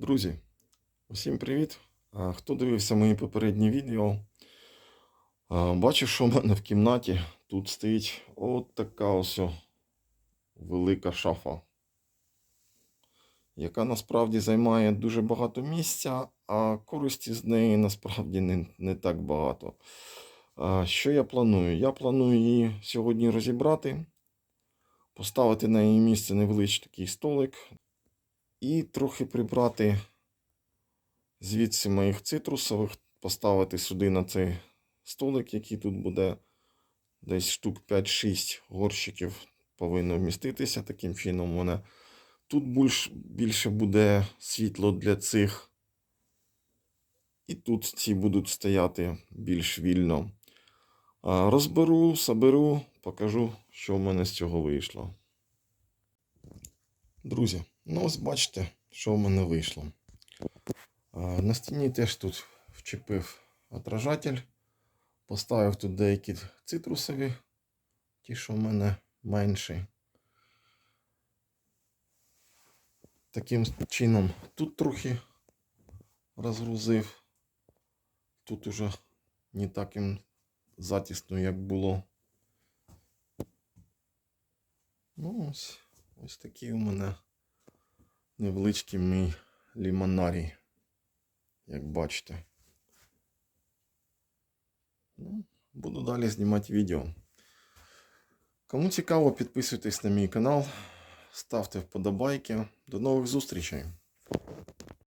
Друзі, усім привіт! Хто дивився мої попередні відео, бачив, що в мене в кімнаті тут стоїть от така ось велика шафа, яка насправді займає дуже багато місця, а користі з неї насправді не, не так багато. Що я планую? Я планую її сьогодні розібрати, поставити на її місце невеличкий столик і трохи прибрати звідси моїх цитрусових, поставити сюди на цей столик, який тут буде десь штук 5-6 горщиків повинно вміститися. Таким чином мене тут більш, більше буде світло для цих. І тут ці будуть стояти більш вільно. Розберу, соберу, покажу, що в мене з цього вийшло. Друзі, ну ось бачите, що в мене вийшло. На стіні теж тут вчепив отражатель. Поставив тут деякі цитрусові, ті, що в мене менші. Таким чином тут трохи розгрузив. Тут уже не таким затісно, як було. Ну, ось, ось такий у мене невеличкий мій лімонарій, як бачите. Ну, буду далі знімати відео. Кому цікаво, підписуйтесь на мій канал, ставте вподобайки. До нових зустрічей!